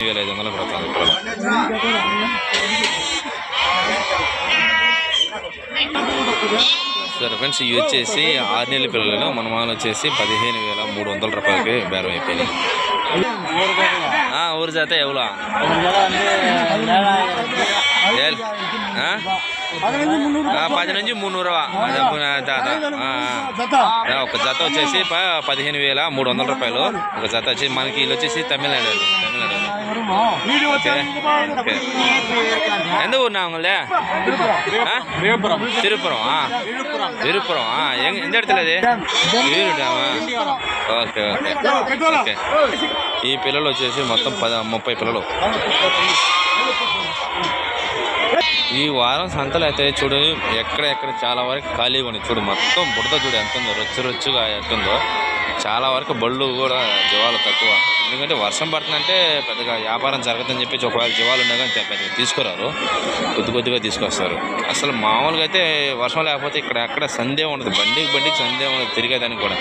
వేల ఐదు పడుతుంది పిల్లలు సరే ఫ్రెండ్స్ ఇవి వచ్చేసి ఆరు నెలల పిల్లలు మన మామూలు వచ్చేసి పదిహేను వేల మూడు వందల రూపాయలకి బేరం అయిపోయినాయి ఊరు జాత ఎవలా? ఏల్? ఆ? ఆ, పది నుంచి మున్నూరవా అదే, ఆ, దా- దా. ఆ, ఆ. ఒక జత వచ్చేసి ప- పదిహేను వేల మూడు వందల రూపాయలు ఒక జత వచ్చి మనకి వీళ్ళు వచ్చేసి తమిళనాడు తమిళనాడు ఓకే ఓకే எந்த ஊர் நான் உங்களே விழுப்புரம் திருப்புறம் ஆ விழுப்புரம் ஆ எங்க எந்த இடத்துல அது వీరుడామా ఓకే ఓకే ఓకే ఈ పిల్లలు వచ్చేసి మొత్తం పద ముప్పై పిల్లలు ఈ వారం సంతలు అయితే చూడు ఎక్కడ ఎక్కడ చాలా వరకు ఖాళీగా ఉంది చూడు మొత్తం బుడత చూడు ఎంత ఉందో రొచ్చు రొచ్చుగా ఎట్టుందో చాలా వరకు బళ్ళు కూడా జీవాలు తక్కువ. ఎందుకంటే వర్షం పడుతుందంటే పెద్దగా వ్యాపారం జరగదని చెప్పేసి ఒకవేళ జీవాలు ఉండగా పెద్దగా తీసుకురారు. కొద్ది కొద్దిగా తీసుకొస్తారు. అసలు మామూలుగా అయితే వర్షం లేకపోతే ఇక్కడ ఎక్కడ సందేహం ఉండదు. బండికి బండికి సందేహం ఉండదు తిరిగేదానికి కూడా.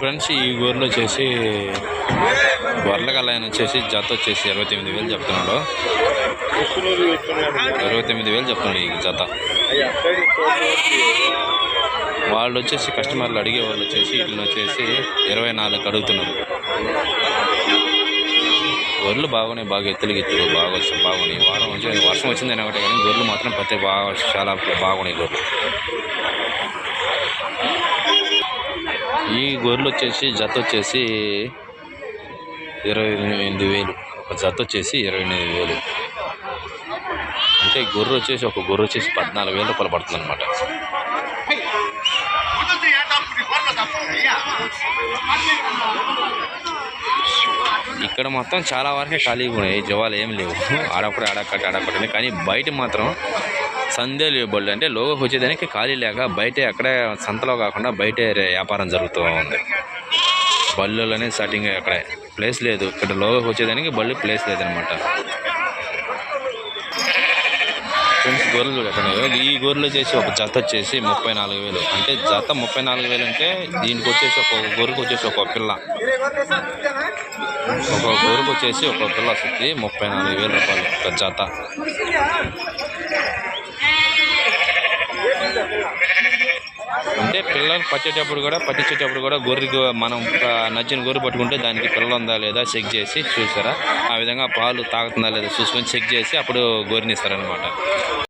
ఫ్రెండ్స్ ఈ గొర్రెలు వచ్చేసి గొర్రెల వచ్చేసి జత వచ్చేసి ఇరవై తొమ్మిది వేలు చెప్తున్నాడు. ఇరవై తొమ్మిది వేలు చెప్తున్నాడు ఈ జత. వాళ్ళు వచ్చేసి కస్టమర్లు అడిగే వాళ్ళు వచ్చేసి వీళ్ళని వచ్చేసి ఇరవై నాలుగు అడుగుతున్నారు. గొర్రెలు బాగున్నాయి బాగా ఎత్తులు గిత్తులు బాగా వచ్చాయి బాగున్నాయి. వారం వచ్చి వర్షం వచ్చిందని ఒకటే కానీ గొర్రెలు మాత్రం ప్రతి బాగా చాలా బాగున్నాయి గొర్రెలు. ఈ గొర్రెలు వచ్చేసి జత వచ్చేసి ఇరవై ఎనిమిది వేలు. ఒక జత వచ్చేసి ఇరవై ఎనిమిది వేలు. అంటే గొర్రె వచ్చేసి ఒక గొర్రె వచ్చేసి పద్నాలుగు వేల రూపాయలు పడుతుంది అనమాట ఇక్కడ మొత్తం చాలా వరకే ఖాళీగా ఉన్నాయి. జవాలు ఏం లేవు. ఆడప్పుడు ఆడక్కటి ఆడక్కటి కానీ బయట మాత్రం సందేలు లేవు బళ్ళు అంటే లోగోకి వచ్చేదానికి ఖాళీ లేక బయట అక్కడే సంతలో కాకుండా బయటే వ్యాపారం జరుగుతూ ఉంది. బళ్ళలోనే స్టార్టింగ్ అక్కడే. ప్లేస్ లేదు. ఇక్కడ లోగోకి వచ్చేదానికి బళ్ళు ప్లేస్ లేదనమాట. ఫ్రెండ్స్ గొర్రెలు చూడండి ఈ గొర్రెలు వచ్చేసి ఒక జత వచ్చేసి ముప్పై నాలుగు వేలు. అంటే జత ముప్పై నాలుగు వేలు అంటే దీనికి వచ్చేసి ఒక గొర్రెకు వచ్చేసి ఒక పిల్ల. ఒక గొర్రెకు వచ్చేసి ఒక పిల్ల వస్తుంది. ముప్పై నాలుగు వేల రూపాయలు ఒక జత అంటే పిల్లలు పట్టేటప్పుడు కూడా పట్టించేటప్పుడు కూడా గొర్రెకి మనం నచ్చిన గొర్రె పట్టుకుంటే దానికి పిల్లలు ఉందా లేదా చెక్ చేసి చూసారా ఆ విధంగా పాలు తాగుతుందా లేదా చూసుకొని చెక్ చేసి అప్పుడు గొర్రెని ఇస్తారనమాట